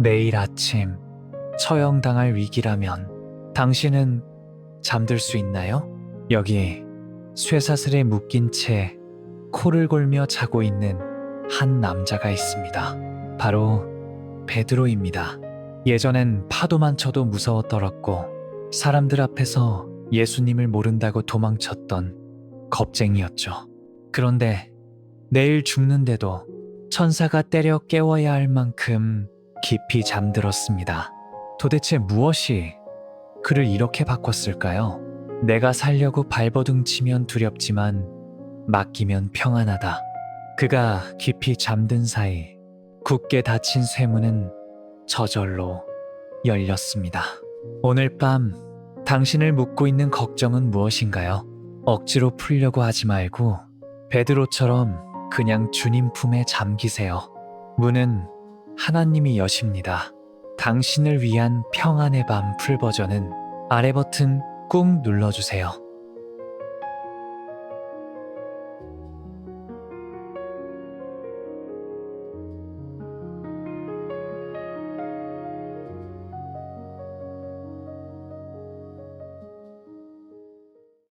내일 아침 처형당할 위기라면 당신은 잠들 수 있나요? 여기 쇠사슬에 묶인 채 코를 골며 자고 있는 한 남자가 있습니다. 바로 베드로입니다. 예전엔 파도만 쳐도 무서워 떨었고 사람들 앞에서 예수님을 모른다고 도망쳤던 겁쟁이였죠. 그런데 내일 죽는데도 천사가 때려 깨워야 할 만큼 깊이 잠들었습니다. 도대체 무엇이 그를 이렇게 바꿨을까요? 내가 살려고 발버둥 치면 두렵지만 맡기면 평안하다. 그가 깊이 잠든 사이 굳게 닫힌 쇠문은 저절로 열렸습니다. 오늘 밤 당신을 묻고 있는 걱정은 무엇인가요? 억지로 풀려고 하지 말고 베드로처럼 그냥 주님 품에 잠기세요. 문은 하나님이 여십니다. 당신을 위한 평안의 밤 풀 버전은 아래 버튼 꾹 눌러주세요.